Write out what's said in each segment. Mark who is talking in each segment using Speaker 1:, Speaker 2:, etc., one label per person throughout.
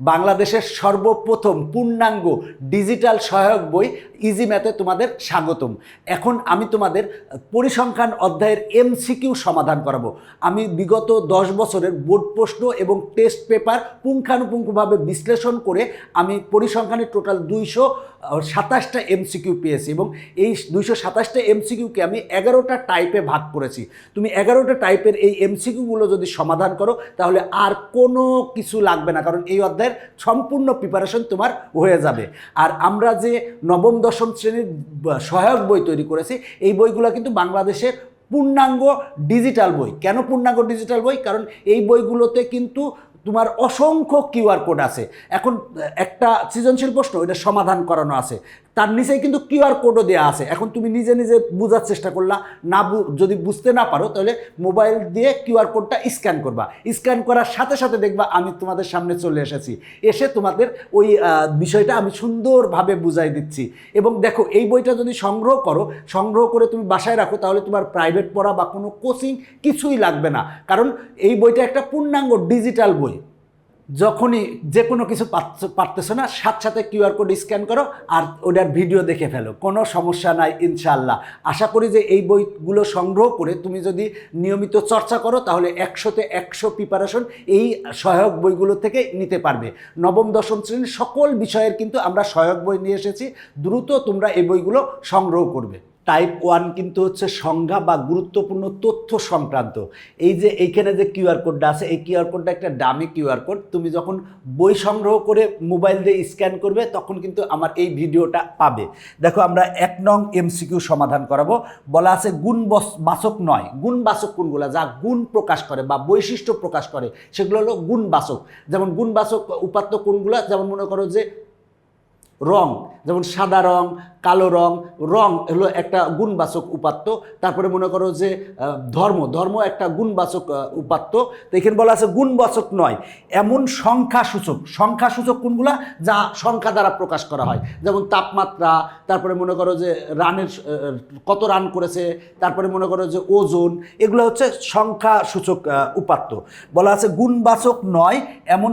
Speaker 1: বাংলাদেশের সর্বপ্রথম পূর্ণাঙ্গ ডিজিটাল সহায়ক বই ইজি ম্যাথে তোমাদের স্বাগতম। এখন আমি তোমাদের পরিসংখ্যান অধ্যায়ের এমসিকিউ সমাধান করাবো। আমি বিগত দশ বছরের বোর্ড প্রশ্ন এবং টেস্ট পেপার পুঙ্খানুপুঙ্খভাবে বিশ্লেষণ করে আমি পরিসংখ্যানের টোটাল দুইশো সাতাশটা এমসিকিউ পেয়েছি এবং এই দুইশো সাতাশটা এমসিকিউকে আমি এগারোটা টাইপে ভাগ করেছি। তুমি এগারোটা টাইপের এই এমসিকিউগুলো যদি সমাধান করো, তাহলে আর কোনো কিছু লাগবে না, কারণ এই অধ্যায়ের সম্পূর্ণ প্রিপারেশন তোমার হয়ে যাবে। আর আমরা যে নবম দশম শ্রেণির সহায়ক বই তৈরি করেছি। এই বইগুলো কিন্তু বাংলাদেশের পূর্ণাঙ্গ ডিজিটাল বই। কেন পূর্ণাঙ্গ ডিজিটাল বই? কারণ এই বইগুলোতে কিন্তু তোমার অসংখ্য কিউআর কোড আছে। এখন একটা সৃজনশীল প্রশ্ন, ওইটা সমাধান করানো আছে। তার নিচেই কিন্তু কিউআর কোডও দেওয়া আছে। এখন তুমি নিজে নিজে বোঝার চেষ্টা করলা, না যদি বুঝতে না পারো, তাহলে মোবাইল দিয়ে কিউআর কোডটা স্ক্যান করবা। স্ক্যান করার সাথে সাথে দেখবা, আমি তোমাদের সামনে চলে এসেছি। এসে তোমাদের ওই বিষয়টা আমি সুন্দরভাবে বুঝাই দিচ্ছি। এবং দেখো, এই বইটা যদি সংগ্রহ করো, সংগ্রহ করে তুমি বাসায় রাখো, তাহলে তোমার প্রাইভেট পড়া বা কোনো কোচিং কিছুই লাগবে না। কারণ এই বইটা একটা পূর্ণাঙ্গ ডিজিটাল বই। যখনই যে কোনো কিছু পারতেছো না, সাথে সাথে কিউআর কোড স্ক্যান করো আর ওটার ভিডিও দেখে ফেলো। কোনো সমস্যা নাই ইনশাল্লাহ আশা করি যে এই বইগুলো সংগ্রহ করে তুমি যদি নিয়মিত চর্চা করো, তাহলে একশোতে একশো প্রিপারেশন এই সহায়ক বইগুলো থেকে নিতে পারবে। নবম, দশম শ্রেণির সকল বিষয়ের কিন্তু আমরা সহায়ক বই নিয়ে এসেছি। দ্রুত তোমরা এই বইগুলো সংগ্রহ করবে। টাইপ ওয়ান কিন্তু হচ্ছে সংজ্ঞা বা গুরুত্বপূর্ণ তথ্য সংক্রান্ত। এই যে এইখানে যে কিউআর কোডটা আছে, এই কিউআর কোডটা একটা দামি কিউআর কোড তুমি যখন বই সংগ্রহ করে মোবাইল দিয়ে স্ক্যান করবে, তখন কিন্তু আমার এই ভিডিওটা পাবে। দেখো আমরা এক নং এমসিকিউ সমাধান করাবো। বলা আছে গুণ বাচক নয়। গুণ বাচক কোনগুলো? যা গুণ প্রকাশ করে বা বৈশিষ্ট্য প্রকাশ করে, সেগুলো হলো গুণ বাচক। যেমন গুণ বাচক উপাত্ত কোনগুলো? যেমন মনে করো যে রং, যেমন সাদা রং, কালো রং রং হলো একটা গুণবাচক উপাত্ত। তারপরে মনে করো যে ধর্ম ধর্ম একটা গুণবাচক উপাত্ত। তো এখানে বলা আছে গুণবাচক নয়, এমন সংখ্যাসূচক। সংখ্যাসূচক কোনগুলা? যা সংখ্যা দ্বারা প্রকাশ করা হয়। যেমন তাপমাত্রা, তারপরে মনে করো যে রানের কত রান করেছে, তারপরে মনে করো যে ওজন, এগুলো হচ্ছে সংখ্যাসূচক উপাত্ত। বলা আছে গুণবাচক নয়, এমন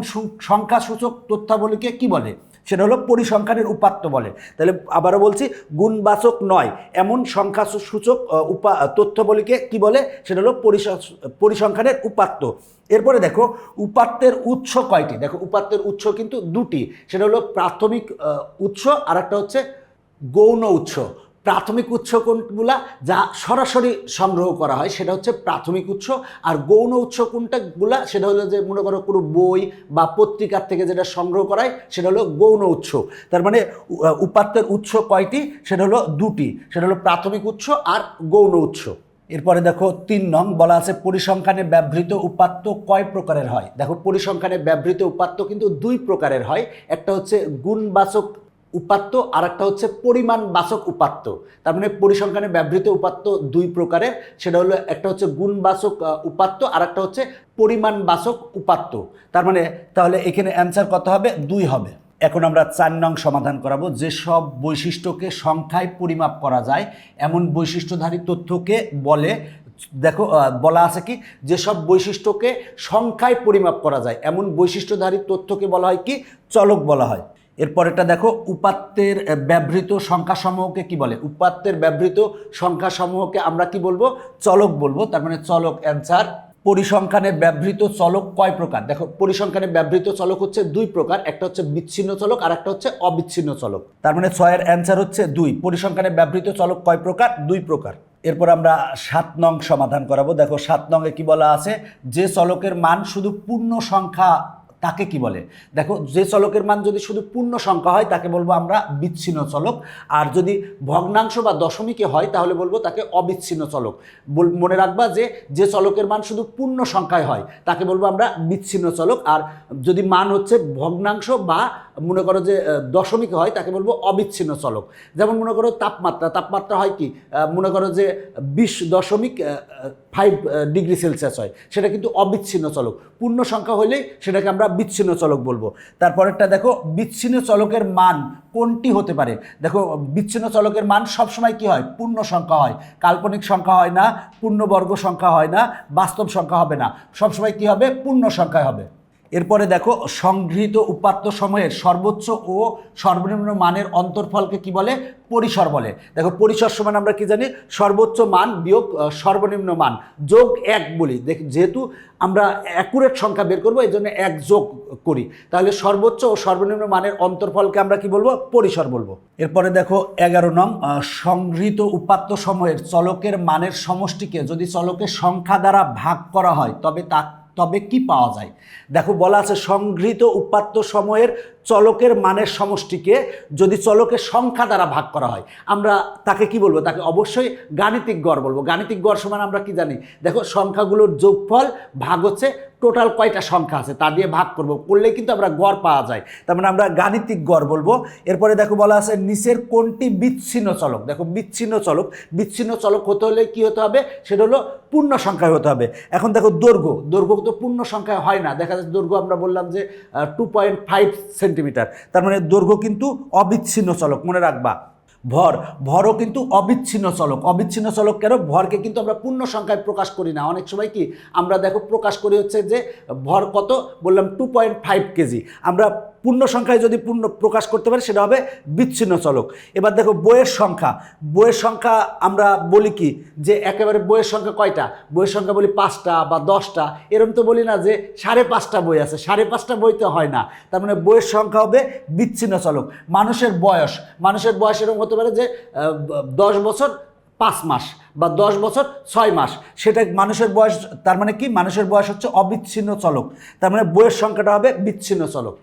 Speaker 1: সংখ্যাসূচক তথ্যাবলীকে কি বলে? সেটা হলো পরিসংখ্যানের উপাত্ত বলে। তাহলে আবারও বলছি, গুণবাচক নয়, এমন সংখ্যা সূচক উপা তথ্যবলীকে কী বলে? সেটা হলো পরিস- পরিসংখ্যানের উপাত্ত। এরপরে দেখো, উপাত্তের উৎস কয়টি? দেখো, উপাত্তের উৎস কিন্তু দুটি। সেটা হলো প্রাথমিক উৎস আর একটা হচ্ছে গৌণ উৎস। প্রাথমিক উৎস কোনগুলা? যা সরাসরি সংগ্রহ করা হয়, সেটা হচ্ছে প্রাথমিক উৎস। আর গৌণ উৎস কোনটাগুলা? সেটা হলো যে, মনে করো কোনো বই বা পত্রিকার থেকে যেটা সংগ্রহ করা হয়, সেটা হলো গৌণ উৎস। তার মানে উপাত্তের উৎস কয়টি? সেটা হলো দুটি। সেটা হলো প্রাথমিক উৎস আর গৌণ উৎস। এরপরে দেখো তিন নং, বলা আছে পরিসংখ্যানে ব্যবহৃত উপাত্ত কয় প্রকারের হয়? দেখো, পরিসংখ্যানে ব্যবহৃত উপাত্ত কিন্তু দুই প্রকারের হয়। একটা হচ্ছে গুণবাচক উপাত্ত আর একটা হচ্ছে পরিমাণ বাচক উপাত্ত। তার মানে পরিসংখ্যানে ব্যবহৃত উপাত্ত দুই প্রকারের, সেটা হলো একটা হচ্ছে গুণবাচক উপাত্ত আর একটা হচ্ছে পরিমাণ বাচক উপাত্ত। তার মানে তাহলে এখানে অ্যান্সার কত হবে? দুই হবে। এখন আমরা চার নং সমাধান করাবো। যেসব বৈশিষ্ট্যকে সংখ্যায় পরিমাপ করা যায়, এমন বৈশিষ্ট্যধারী তথ্যকে বলে, দেখো বলা আছে কি? যেসব বৈশিষ্ট্যকে সংখ্যায় পরিমাপ করা যায়, এমন বৈশিষ্ট্যধারী তথ্যকে বলা হয় কি? চলক বলা হয়। এরপরেটা দেখো, উপাত্তের ব্যবহৃত সংখ্যাসমূহকে কি বলে? উপাত্তের ব্যবহৃত সংখ্যাসমূহকে আমরা কি বলব? চলক বলব। তার মানে চলক অ্যান্সার পরিসংখ্যানে ব্যবহৃত চলক কয় প্রকার? দেখো, পরিসংখ্যানে ব্যবহৃত চলক হচ্ছে দুই প্রকার, একটা হচ্ছে বিচ্ছিন্ন চলক আর একটা হচ্ছে অবিচ্ছিন্ন চলক। তার মানে ছয়ের অ্যান্সার হচ্ছে দুই। পরিসংখ্যানে ব্যবহৃত চলক কয় প্রকার? দুই প্রকার। এরপর আমরা সাত নং সমাধান করাবো। দেখো, সাত নংয়ে কি বলা আছে? যে চলকের মান শুধু পূর্ণ সংখ্যা তাকে কি বলে? দেখো, যে চলকের মান যদি শুধু পূর্ণ সংখ্যা হয়, তাকে বলব আমরা বিচ্ছিন্ন চলক। আর যদি ভগ্নাংশ বা দশমিকে হয়, তাহলে বলব তাকে অবিচ্ছিন্ন চলক। মনে রাখবা যে যে চলকের মান শুধু পূর্ণ সংখ্যায় হয়, তাকে বলব আমরা বিচ্ছিন্ন চলক। আর যদি মান হচ্ছে ভগ্নাংশ বা মনে করো যে দশমিক হয়, তাকে বলব অবিচ্ছিন্ন চলক। যেমন মনে করো তাপমাত্রা তাপমাত্রা হয় কি? মনে করো যে, বিশ দশমিক ফাইভ ডিগ্রি সেলসিয়াস হয়, সেটা কিন্তু অবিচ্ছিন্ন চলক। পূর্ণ সংখ্যা হলেই সেটাকে আমরা বিচ্ছিন্ন চলক বলব। তারপরেরটা দেখো, বিচ্ছিন্ন চলকের মান কোনটি হতে পারে? দেখো, বিচ্ছিন্ন চলকের মান সবসময় কি হয়? পূর্ণ সংখ্যা হয়। কাল্পনিক সংখ্যা হয় না, পূর্ণবর্গ সংখ্যা হয় না, বাস্তব সংখ্যা হবে না। সবসময় কি হবে? পূর্ণ সংখ্যায় হবে। এরপরে দেখো, সংগৃহীত উপাত্ত সময়ের সর্বোচ্চ ও সর্বনিম্ন মানের অন্তর্ফলকে কি বলে? পরিসর বলে। দেখো, পরিসর সমান আমরা কি জানি? সর্বোচ্চ মান বিয়োগ সর্বনিম্ন মান। যোগ এক বলি। দেখ, যেহেতু আমরা অ্যাকুরেট সংখ্যা বের করব এই জন্য এক যোগ করি। তাহলে সর্বোচ্চ ও সর্বনিম্ন মানের অন্তর্ফলকে আমরা কি বলব? পরিসর বলব। এরপরে দেখো, এগারো নং সংগৃহীত উপাত্ত সময়ের চলকের মানের সমষ্টিকে যদি চলকের সংখ্যা দ্বারা ভাগ করা হয়, তবে তা তবে কি পাওয়া যায়? দেখো বলা আছে সংগৃহীত উপাত্ত সময়ের চলকের মানের সমষ্টিকে যদি চলকের সংখ্যা দ্বারা ভাগ করা হয়, আমরা তাকে কি বলব? তাকে অবশ্যই গাণিতিক গড় বলব। গাণিতিক গড় সমান আমরা কি জানি? দেখো, সংখ্যাগুলোর যোগফল ভাগ হচ্ছে টোটাল কয়টা সংখ্যা আছে, তা দিয়ে ভাগ করব। করলেই কিন্তু আমরা গড় পাওয়া যায়। তার মানে আমরা গাণিতিক গড় বলব। এরপরে দেখো বলা আছে, নিচের কোনটি বিচ্ছিন্ন চলক? দেখো, বিচ্ছিন্ন চলক। বিচ্ছিন্ন চলক হতে হলে কি হতে হবে? সেটা হলো পূর্ণ সংখ্যায় হতে হবে। এখন দেখো দৈর্ঘ্য। দৈর্ঘ্য তো পূর্ণ সংখ্যায় হয় না। দেখা যাচ্ছে দৈর্ঘ্য আমরা বললাম যে টু পয়েন্ট ফাইভ সেন্টিমিটার তার মানে দৈর্ঘ্য কিন্তু অবিচ্ছিন্ন চলক মনে রাখবা। ভর, ভরও কিন্তু অবিচ্ছিন্ন চলক। অবিচ্ছিন্ন চলক কেন? ভরকে কিন্তু আমরা পূর্ণ সংখ্যায় প্রকাশ করি না। অনেক সময় কি আমরা দেখো প্রকাশ করি হচ্ছে যে ভর কত? বললাম টু পয়েন্ট ফাইভ কেজি। আমরা পূর্ণ সংখ্যায় যদি পূর্ণ প্রকাশ করতে পারি, সেটা হবে বিচ্ছিন্ন চলক। এবার দেখো বইয়ের সংখ্যা। বইয়ের সংখ্যা আমরা বলি কি? যে একেবারে বইয়ের সংখ্যা কয়টা? বইয়ের সংখ্যা বলি পাঁচটা বা দশটা। এরকম তো বলি না যে সাড়ে পাঁচটা বই আছে। সাড়ে পাঁচটা বই তো হয় না। তার মানে বইয়ের সংখ্যা হবে বিচ্ছিন্ন চলক। মানুষের বয়স। মানুষের বয়স এরকম হতে পারে যে দশ বছর পাঁচ মাস বা দশ বছর ছয় মাস। সেটা মানুষের বয়স, তার মানে কি? মানুষের বয়স হচ্ছে অবিচ্ছিন্ন চলক। তার মানে বইয়ের সংখ্যাটা হবে বিচ্ছিন্ন চলক।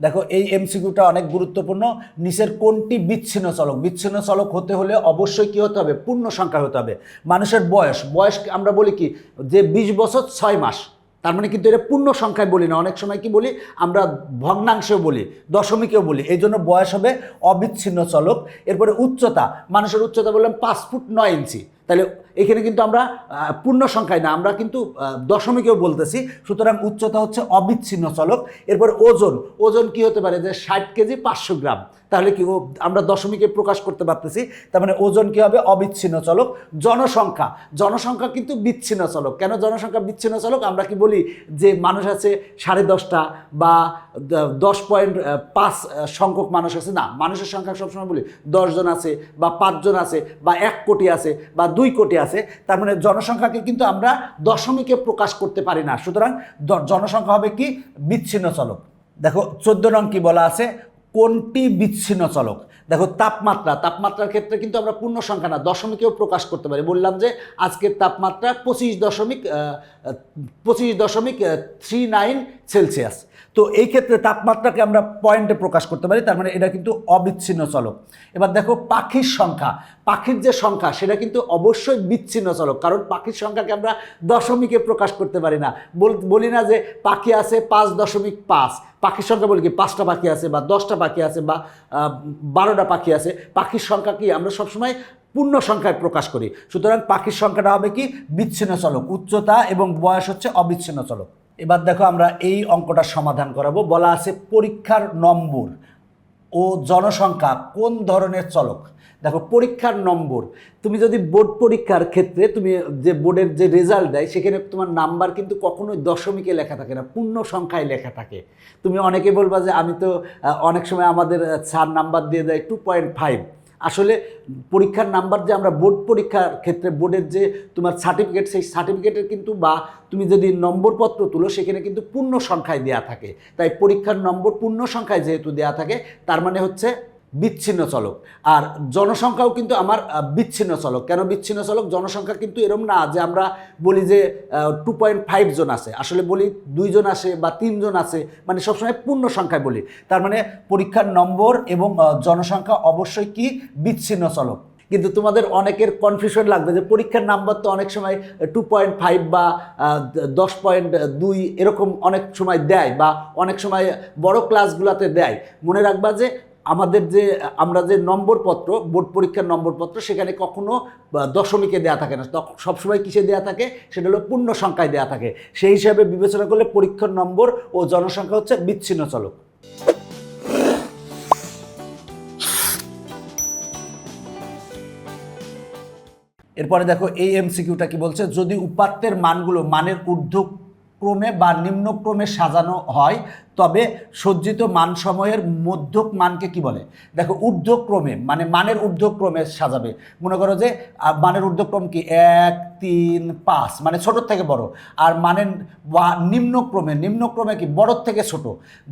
Speaker 1: দেখো, এই এমসিকিউটা অনেক গুরুত্বপূর্ণ। নিচের কোনটি বিচ্ছিন্ন চলক? বিচ্ছিন্ন চলক হতে হলে অবশ্যই কি হতে হবে? পূর্ণ সংখ্যা হতে হবে। মানুষের বয়স বয়স আমরা বলি কি? যে বিশ বছর ছয় মাস। তার মানে কিন্তু এটা পূর্ণ সংখ্যায় বলি না। অনেক সময় কি বলি, আমরা ভগ্নাংশেও বলি, দশমিকেও বলি। এই জন্য বয়স হবে অবিচ্ছিন্ন চলক। এরপরে উচ্চতা, মানুষের উচ্চতা বললাম পাঁচ ফুট নয় ইঞ্চি। তাহলে এখানে কিন্তু আমরা পূর্ণ সংখ্যায় না, আমরা কিন্তু দশমিকেও বলতেছি। সুতরাং উচ্চতা হচ্ছে অবিচ্ছিন্ন চলক। এরপর ওজন ওজন কি হতে পারে? যে ষাট কেজি পাঁচশো গ্রাম। তাহলে কি আমরা দশমিকে প্রকাশ করতে পারতেছি, তার মানে ওজন কি হবে? অবিচ্ছিন্ন চলক। জনসংখ্যা। জনসংখ্যা কিন্তু বিচ্ছিন্ন চলক। কেন জনসংখ্যা বিচ্ছিন্ন চলক? আমরা কি বলি যে মানুষ আছে সাড়ে দশটা বা দশ পয়েন্ট পাঁচ সংখ্যক মানুষ আছে। না, মানুষের সংখ্যা সবসময় বলি দশজন আছে বা পাঁচজন আছে বা এক কোটি আছে বা দুই কোটি আছে। তার মানে জনসংখ্যাকে কিন্তু আমরা দশমিকে প্রকাশ করতে পারি না। সুতরাং জনসংখ্যা হবে কি? বিচ্ছিন্ন চলক। দেখো, চোদ্দ নং কি বলা আছে? কোনটি বিচ্ছিন্ন চলক? দেখো, তাপমাত্রা। তাপমাত্রার ক্ষেত্রে কিন্তু আমরা পূর্ণ সংখ্যা না, দশমিকেও প্রকাশ করতে পারি। বললাম যে আজকের তাপমাত্রা পঁচিশ দশমিক পঁচিশ দশমিক থ্রি নাইন সেলসিয়াস। তো এই ক্ষেত্রে তাপমাত্রাকে আমরা পয়েন্টে প্রকাশ করতে পারি, তার মানে এটা কিন্তু অবিচ্ছিন্ন চলক। এবার দেখো পাখির সংখ্যা। পাখির যে সংখ্যা, সেটা কিন্তু অবশ্যই বিচ্ছিন্ন চলক, কারণ পাখির সংখ্যাকে আমরা দশমিকে প্রকাশ করতে পারি না। বল- না যে পাখি আছে পাঁচ দশমিক পাঁচ। পাখির সংখ্যা বলি কি, পাঁচটা পাখি আছে বা দশটা পাখি আছে বা বারোটা পাখি আছে। পাখির সংখ্যা কি, আমরা সবসময় পূর্ণ সংখ্যায় প্রকাশ করি। সুতরাং পাখির সংখ্যাটা হবে কি, বিচ্ছিন্ন চলক। উচ্চতা এবং বয়স হচ্ছে অবিচ্ছিন্ন চলক। এবার দেখো আমরা এই অঙ্কটা সমাধান করাবো। বলা আছে পরীক্ষার নম্বর ও জনসংখ্যা কোন ধরনের চলক? দেখো, পরীক্ষার নম্বর। তুমি যদি বোর্ড পরীক্ষার ক্ষেত্রে তুমি যে বোর্ডের যে রেজাল্ট দেয়, সেখানে তোমার নাম্বার কিন্তু কখনোই দশমিকে লেখা থাকে না, পূর্ণ সংখ্যায় লেখা থাকে। তুমি অনেকে বলবা যে, আমি তো অনেক সময় আমাদের স্যার নাম্বার দিয়ে দেয় টু পয়েন্ট ফাইভ আসলে পরীক্ষার নাম্বার যে আমরা বোর্ড পরীক্ষার ক্ষেত্রে বোর্ডের যে তোমার সার্টিফিকেট সেই সার্টিফিকেটের কিন্তু বা তুমি যদি নম্বরপত্র তুলো, সেখানে কিন্তু পূর্ণ সংখ্যায় দেয়া থাকে। তাই পরীক্ষার নম্বর পূর্ণ সংখ্যায় যেহেতু দেয়া থাকে, তার মানে হচ্ছে বিচ্ছিন্ন চলক। আর জনসংখ্যাও কিন্তু আমার বিচ্ছিন্ন চলক। কেন বিচ্ছিন্ন চলক? জনসংখ্যা কিন্তু এরম না যে আমরা বলি যে টু পয়েন্ট ফাইভ জন আছে। আসলে বলি দুইজন আসে বা তিনজন আছে মানে সবসময় পূর্ণ সংখ্যায় বলি। তার মানে পরীক্ষার নম্বর এবং জনসংখ্যা অবশ্যই কি? বিচ্ছিন্ন চলক। কিন্তু তোমাদের অনেকের কনফিউশন লাগবে যে পরীক্ষার নাম্বার তো অনেক সময় টু পয়েন্ট ফাইভ বা দশ পয়েন্ট দুই এরকম অনেক সময় দেয় বা অনেক সময় বড় ক্লাসগুলোতে দেয়। মনে রাখবা যে আমাদের যে, আমরা যে নম্বরপত্র বোর্ড পরীক্ষার নম্বরপত্র সেখানে কখনো দশমিকে দেয়া থাকে না। সবসময় কিসে দেয়া থাকে? সেটা হলো পূর্ণ সংখ্যায় দেওয়া থাকে। সেই হিসাবে বিবেচনা করলে পরীক্ষার নম্বর ও জনসংখ্যা হচ্ছে বিচ্ছিন্ন চলক। এরপরে দেখো, এই এমসিকিউটা কি বলছে? যদি উপাত্তের মানগুলো মানের ঊর্ধ্ব ঊর্ধ্বক্রমে বা নিম্নক্রমে সাজানো হয় তবে সজ্জিত মানসমূহের মধ্যক মানকে কি বলে? দেখো, ঊর্ধ্বক্রমে মানে মানের ঊর্ধ্বক্রমে সাজাবে। মনে করো যে মানের ঊর্ধ্বক্রম কি? এক, তিন, পাঁচ মানে ছোটোর থেকে বড়। আর মানের নিম্নক্রমে নিম্নক্রমে কি? বড়র থেকে ছোট।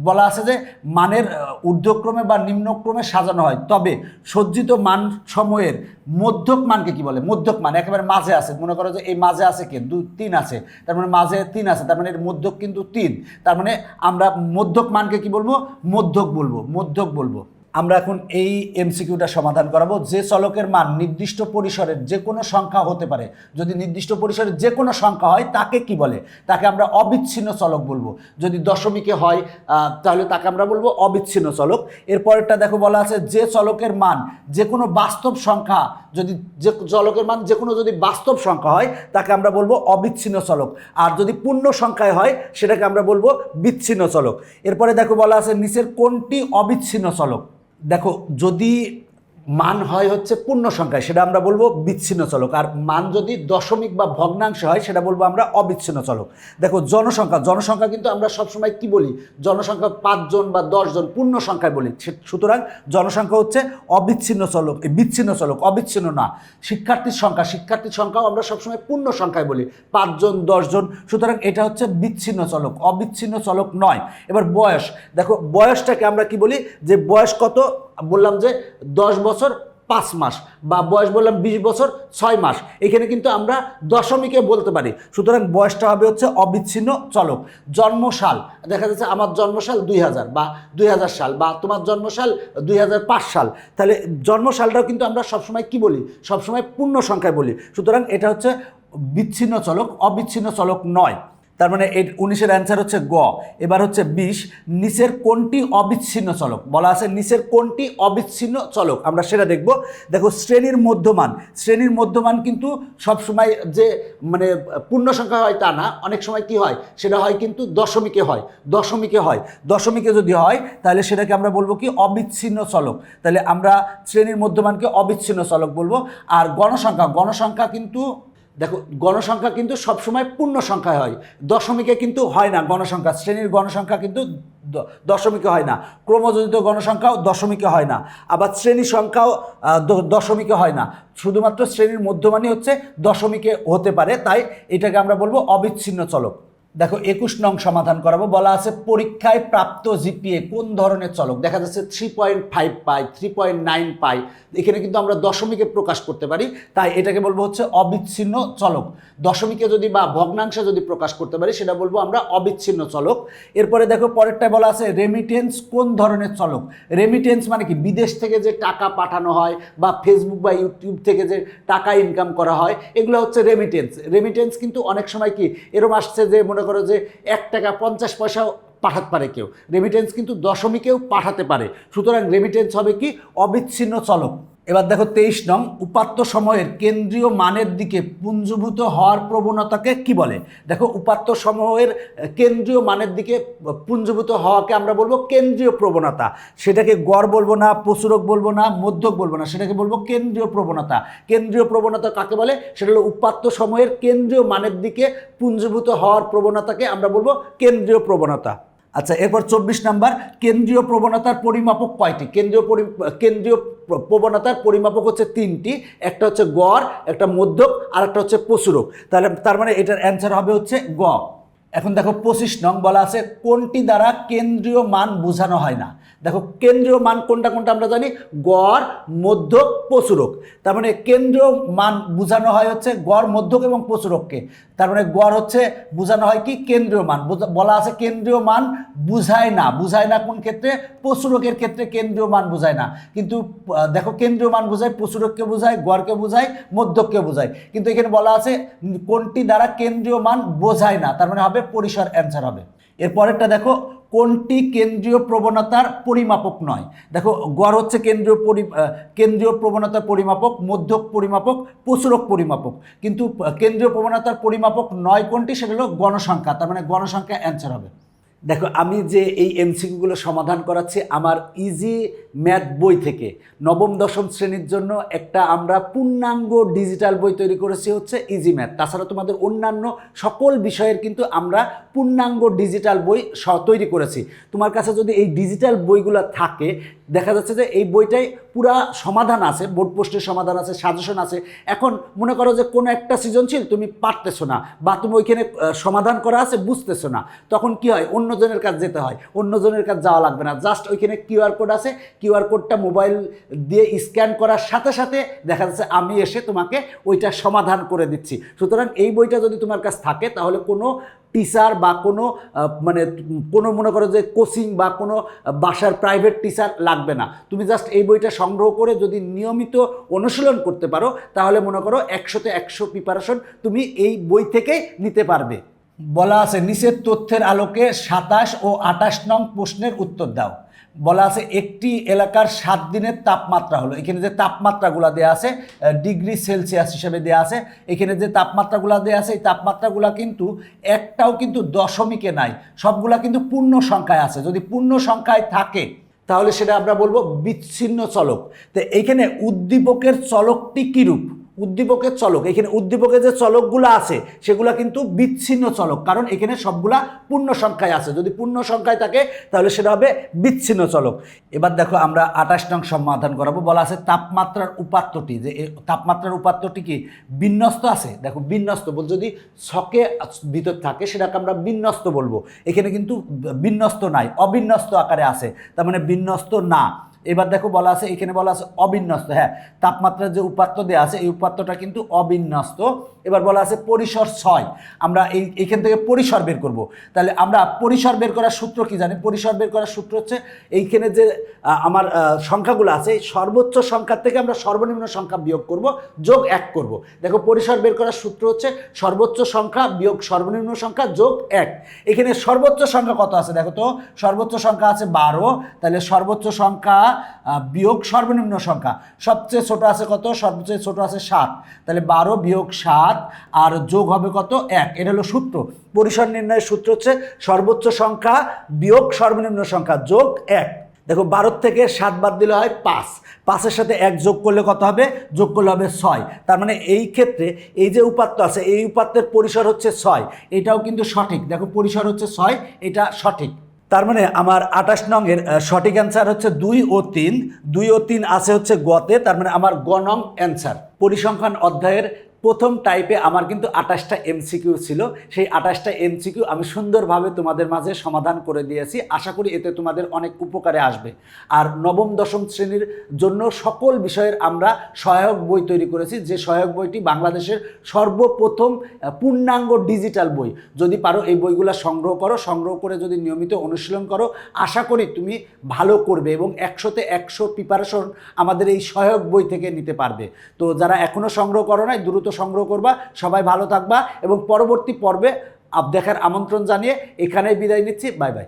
Speaker 1: বলা আছে যে, মানের ঊর্ধ্বক্রমে বা নিম্নক্রমে সাজানো হয়। তবে সজ্জিত মান সময়ের মধ্যক মানকে কি বলে? মধ্যক মান, একেবারে মাঝে আছে। মনে করো যে, এই মাঝে আছে কি? দু তিন আছে। তার মানে মাঝে তিন আছে। তার মানে এর মধ্যক কিন্তু তিন। তার মানে আমরা মধ্যক মানকে কি বলব? মধ্যক বলব মধ্যক বলব। আমরা এখন এই এমসিকিউটা সমাধান করাবো। যে চলকের মান নির্দিষ্ট পরিসরের যে কোনো সংখ্যা হতে পারে, যদি নির্দিষ্ট পরিসরের যে কোনো সংখ্যা হয়, তাকে কি বলে? তাকে আমরা অবিচ্ছিন্ন চলক বলব। যদি দশমিকে হয় তাহলে তাকে আমরা বলব অবিচ্ছিন্ন চলক। এরপরেরটা দেখো বলা আছে, যে চলকের মান যে কোনো বাস্তব সংখ্যা, যদি যে চলকের মান যে কোনো যদি বাস্তব সংখ্যা হয়, তাকে আমরা বলব অবিচ্ছিন্ন চলক। আর যদি পূর্ণ সংখ্যায় হয়, সেটাকে আমরা বলব বিচ্ছিন্ন চলক। এরপরে দেখো বলা আছে, নিচের কোনটি অবিচ্ছিন্ন চলক? দেখো যদি মান হয় হচ্ছে পূর্ণ সংখ্যায় সেটা আমরা বলব বিচ্ছিন্ন চলক। আর মান যদি দশমিক বা ভগ্নাংশ হয়, সেটা বলব আমরা অবিচ্ছিন্ন চলক। দেখো, জনসংখ্যা জনসংখ্যা কিন্তু আমরা সবসময় কি বলি? জনসংখ্যা পাঁচজন বা দশজন পূর্ণ সংখ্যায় বলি। সুতরাং জনসংখ্যা হচ্ছে অবিচ্ছিন্ন চলক বিচ্ছিন্ন চলক, অবিচ্ছিন্ন না। শিক্ষার্থীর সংখ্যা, শিক্ষার্থীর সংখ্যাও আমরা সবসময় পূর্ণ সংখ্যায় বলি, পাঁচজন, দশজন। সুতরাং এটা হচ্ছে বিচ্ছিন্ন চলক, অবিচ্ছিন্ন চলক নয়। এবার বয়স, দেখো, বয়সটাকে আমরা কি বলি? যে বয়স কত? বললাম যে দশ বছর পাঁচ মাস বা বয়স বললাম বিশ বছর ছয় মাস। এখানে কিন্তু আমরা দশমিকে বলতে পারি। সুতরাং বয়সটা হবে হচ্ছে অবিচ্ছিন্ন চলক। জন্মসাল, দেখা যাচ্ছে আমার জন্মসাল দুই হাজার বা দুই হাজার সাল বা তোমার জন্মসাল দুই হাজার পাঁচ সাল। তাহলে জন্মসালটাও কিন্তু আমরা সবসময় কি বলি? সবসময় পূর্ণ সংখ্যায় বলি। সুতরাং এটা হচ্ছে বিচ্ছিন্ন চলক, অবিচ্ছিন্ন চলক নয়। তার মানে এই উনিশের অ্যান্সার হচ্ছে গ, এবার হচ্ছে বিশ, নিচের কোনটি অবিচ্ছিন্ন চলক? বলা আছে নিচের কোনটি অবিচ্ছিন্ন চলক? আমরা সেটা দেখব। দেখো, শ্রেণির মধ্যমান। শ্রেণির মধ্যমান কিন্তু সবসময় যে মানে পূর্ণ সংখ্যা হয় তা না। অনেক সময় কি হয়? সেটা হয় কিন্তু দশমিকে হয়। দশমিকে হয়। দশমিকে যদি হয়, তাহলে সেটাকে আমরা বলব কি? অবিচ্ছিন্ন চলক। তাহলে আমরা শ্রেণির মধ্যমানকে অবিচ্ছিন্ন চলক বলব। আর গণসংখ্যা গণসংখ্যা কিন্তু দেখো, গণসংখ্যা কিন্তু সবসময় পূর্ণ সংখ্যায় হয়। দশমিকে কিন্তু হয় না গণসংখ্যা, শ্রেণির গণসংখ্যা কিন্তু দশমিকে হয় না। ক্রমজনিত গণসংখ্যাও দশমিকে হয় না। আবার শ্রেণি সংখ্যাও দশমিকে হয় না। শুধুমাত্র শ্রেণির মধ্যমানই হচ্ছে দশমিকে হতে পারে, তাই এটাকে আমরা বলব অবিচ্ছিন্ন চলক। দেখো, একুশ নং সমাধান করাবো। বলা আছে, পরীক্ষায় প্রাপ্ত জিপিএ কোন ধরনের চলক? দেখা যাচ্ছে থ্রি পয়েন্ট ফাইভ পাই থ্রি পয়েন্ট নাইন পাই। এখানে কিন্তু আমরা দশমিকে প্রকাশ করতে পারি। তাই এটাকে বলব হচ্ছে অবিচ্ছিন্ন চলক। দশমিকে যদি বা ভগ্নাংশে যদি প্রকাশ করতে পারি, সেটা বলব আমরা অবিচ্ছিন্ন চলক। এরপরে দেখো, পরেরটায় বলা আছে রেমিটেন্স কোন ধরনের চলক? রেমিটেন্স মানে কি? বিদেশ থেকে যে টাকা পাঠানো হয় বা ফেসবুক বা ইউটিউব থেকে যে টাকা ইনকাম করা হয়, এগুলো হচ্ছে রেমিটেন্স রেমিটেন্স কিন্তু অনেক সময় কি? এরম আসছে যে মনে করো যে এক টাকা পঞ্চাশ পয়সাও পাঠাতে পারে কেউ। রেমিটেন্স কিন্তু দশমিকেও পাঠাতে পারে। সুতরাং রেমিটেন্স হবে কি? অবিচ্ছিন্ন চলক। এবার দেখো তেইশ নং, উপাত্ত সময়ের কেন্দ্রীয় মানের দিকে পুঞ্জভূত হওয়ার প্রবণতাকে কি বলে? দেখো উপাত্ত সময়ের কেন্দ্রীয় মানের দিকে পুঞ্জীভূত হওয়াকে আমরা বলব কেন্দ্রীয় প্রবণতা। সেটাকে গড় বলব না, প্রচুরক বলব না, মধ্যক বলব না, সেটাকে বলব কেন্দ্রীয় প্রবণতা। কেন্দ্রীয় প্রবণতা কাকে বলে? সেটা হলো উপাত্ত সময়ের কেন্দ্রীয় মানের দিকে পুঞ্জভূত হওয়ার প্রবণতাকে আমরা বলব কেন্দ্রীয় প্রবণতা। আচ্ছা এরপর চব্বিশ নাম্বার, কেন্দ্রীয় প্রবণতার পরিমাপক কয়টি? কেন্দ্রীয় পরি, কেন্দ্রীয় প্রবণতার পরিমাপক হচ্ছে তিনটি, একটা হচ্ছে গড়, একটা মধ্যক আর একটা হচ্ছে প্রচুরক। তাহলে তার মানে এটার অ্যান্সার হবে হচ্ছে গ। এখন দেখো পঁচিশ নং বলা আছে, কোনটি দ্বারা কেন্দ্রীয় মান বোঝানো হয় না? দেখো কেন্দ্রীয় মান কোনটা কোনটা আমরা জানি? গড় মধ্যক প্রচুরক। তার মানে কেন্দ্রীয় মান বোঝানো হয় হচ্ছে গড়, মধ্যক এবং প্রচুরককে। তার মানে গড় হচ্ছে বোঝানো হয় কি? কেন্দ্রীয় মান। বলা আছে কেন্দ্রীয় মান বুঝায় না। বুঝায় না কোন ক্ষেত্রে? প্রচুরকের ক্ষেত্রে কেন্দ্রীয় মান বোঝায় না। কিন্তু দেখো কেন্দ্রীয় মান বোঝায়, প্রচুরককে বোঝায়, গড়কে বোঝায়, মধ্যককে বোঝায়। কিন্তু এখানে বলা আছে কোনটি দ্বারা কেন্দ্রীয় মান বোঝায় না। তার মানে হবে পরিসর অ্যান্সার হবে। এরপরেরটা দেখো, কোনটি কেন্দ্রীয় প্রবণতার পরিমাপক নয়? দেখো, গড় হচ্ছে কেন্দ্রীয় পরি কেন্দ্রীয় প্রবণতার পরিমাপক, মধ্যক পরিমাপক প্রচুরক পরিমাপক। কিন্তু কেন্দ্রীয় প্রবণতার পরিমাপক নয় কোনটি, সেটা হলো গণসংখ্যা, তার মানে গণসংখ্যা অ্যান্সার হবে। দেখো, আমি যে এই এমসিকিউগুলো সমাধান করাচ্ছি, আমার ইজি ম্যাথ বই থেকে। নবম, দশম শ্রেণির জন্য একটা আমরা পূর্ণাঙ্গ ডিজিটাল বই তৈরি করেছি হচ্ছে ইজি ম্যাথ তাছাড়া তোমাদের অন্যান্য সকল বিষয়ের কিন্তু আমরা পূর্ণাঙ্গ ডিজিটাল বই তৈরি করেছি। তোমার কাছে যদি এই ডিজিটাল বইগুলো থাকে, দেখা যাচ্ছে যে এই বইটাই পুরা সমাধান আছে, বোর্ড পোস্টের সমাধান আছে, সাজেশন আছে। এখন মনে করো যে কোনো একটা সৃজনশীল তুমি পারতেছো না বা তুমি ওইখানে সমাধান করা আছে, বুঝতেছো না। তখন কি হয়? অন্যজনের কাছে যেতে হয়। অন্যজনের কাছে যাওয়া লাগবে না। জাস্ট ওইখানে কিউআর কোড আছে কিউআর কোডটা মোবাইল দিয়ে স্ক্যান করার সাথে সাথে দেখা যাচ্ছে আমি এসে তোমাকে ওইটা সমাধান করে দিচ্ছি। সুতরাং এই বইটা যদি তোমার কাছে থাকে, তাহলে কোনো টিচার বা কোনো মানে কোনো মনে করো যে কোচিং বা কোনো বাসার প্রাইভেট টিচার লাগবে না। তুমি জাস্ট এই বইটা সংগ্রহ করে যদি নিয়মিত অনুশীলন করতে পারো, তাহলে মনে করো একশোতে একশো প্রিপারেশন তুমি এই বই থেকে নিতে পারবে। বলা আছে, নিচের তথ্যের আলোকে সাতাশ ও আটাশ নং প্রশ্নের উত্তর দাও। বলা আছে একটি এলাকার সাত দিনের তাপমাত্রা হলো। এখানে যে তাপমাত্রাগুলো দেওয়া আছে ডিগ্রি সেলসিয়াস হিসেবে দেওয়া আছে। এখানে যে তাপমাত্রাগুলো দেওয়া আছে, এই তাপমাত্রাগুলো কিন্তু একটাও কিন্তু দশমিকে নাই। সবগুলা কিন্তু পূর্ণ সংখ্যায় আছে। যদি পূর্ণ সংখ্যায় থাকে, তাহলে সেটা আমরা বলব বিচ্ছিন্ন চলক। তো এইখানে উদ্দীপকের চলকটি কীরূপ? উদ্দীপকের চলক। এখানে উদ্দীপকের যে চলকগুলো আছে, সেগুলো কিন্তু বিচ্ছিন্ন চলক। কারণ এখানে সবগুলা পূর্ণ সংখ্যায় আছে। যদি পূর্ণ সংখ্যায় থাকে, তাহলে সেটা হবে বিচ্ছিন্ন চলক। এবার দেখো, আমরা আঠাশ নং সমাধান করাবো। বলা আছে তাপমাত্রার উপাত্তটি। যে তাপমাত্রার উপাত্তটি কি? বিন্যস্ত আছে। দেখো, বিন্যস্ত বল যদি ছকে ভিতর থাকে, সেটাকে আমরা বিন্যস্ত বলব। এখানে কিন্তু বিন্যস্ত নাই, অবিন্যস্ত আকারে আছে। তার মানে বিন্যস্ত না। এবার দেখো বলা আছে, এখানে বলা আছে অবিন্যস্ত হ্যাঁ তাপমাত্রার যে উপাত্ত দেওয়া আছে, এই উপাত্তটা কিন্তু অবিন্যস্ত। এবার বলা আছে পরিসর ছয়, আমরা এই এইখান থেকে পরিসর বের করব। তাহলে আমরা পরিসর বের করার সূত্র কি জানি? পরিসর বের করার সূত্র হচ্ছে, এইখানে যে আমার সংখ্যাগুলো আছে সর্বোচ্চ সংখ্যার থেকে আমরা সর্বনিম্ন সংখ্যা বিয়োগ করব, যোগ এক করব। দেখো পরিসর বের করার সূত্র হচ্ছে, সর্বোচ্চ সংখ্যা বিয়োগ সর্বনিম্ন সংখ্যা যোগ এক। এখানে সর্বোচ্চ সংখ্যা কত আছে? দেখো তো, সর্বোচ্চ সংখ্যা আছে বারো, তাহলে সর্বোচ্চ সংখ্যা বিয়োগ সর্বনিম্ন সংখ্যা। সবচেয়ে ছোট আছে কত? সবচেয়ে ছোট আছে সাত। তাহলে বারো বিয়োগ সাত আর যোগ হবে কত? এক। এটা হলো সূত্র। পরিসর নির্ণয়ের সূত্র হচ্ছে সর্বোচ্চ সংখ্যা বিয়োগ সর্বনিম্ন সংখ্যা যোগ এক। দেখো বারোর থেকে সাত বাদ দিলে হয় পাঁচ। পাঁচের সাথে এক যোগ করলে কত হবে? যোগ করলে হবে ছয়। তার মানে এই ক্ষেত্রে এই যে উপাত্ত আছে, এই উপাত্তের পরিসর হচ্ছে ছয়। এটাও কিন্তু সঠিক। দেখো, পরিসর হচ্ছে ছয়, এটা সঠিক। তার মানে আমার আঠাশ নংয়ের সঠিক অ্যান্সার হচ্ছে দুই ও তিন। দুই ও তিন আছে হচ্ছে গতে, তার মানে আমার গ নং অ্যান্সার পরিসংখ্যান অধ্যায়ের প্রথম টাইপে আমার কিন্তু আঠাশটা এমসিকিউ ছিল। সেই আঠাশটা এমসিকিউ আমি সুন্দরভাবে তোমাদের মাঝে সমাধান করে দিয়েছি। আশা করি এতে তোমাদের অনেক উপকারে আসবে। আর নবম, দশম শ্রেণির জন্য সকল বিষয়ের আমরা সহায়ক বই তৈরি করেছি। যে সহায়ক বইটি বাংলাদেশের সর্বপ্রথম পূর্ণাঙ্গ ডিজিটাল বই। যদি পারো এই বইগুলো সংগ্রহ করো, সংগ্রহ করে যদি নিয়মিত অনুশীলন করো, আশা করি তুমি ভালো করবে এবং একশোতে একশো প্রিপারেশন আমাদের এই সহায়ক বই থেকে নিতে পারবে। তো যারা এখনও সংগ্রহ করো নাই, দ্রুত সংগ্রহ করবা, সবাই ভালো থাকবা এবং পরবর্তী পর্বে আপ দেখার আমন্ত্রণ জানিয়ে এখানেই বিদায় নিচ্ছি, বাই বাই।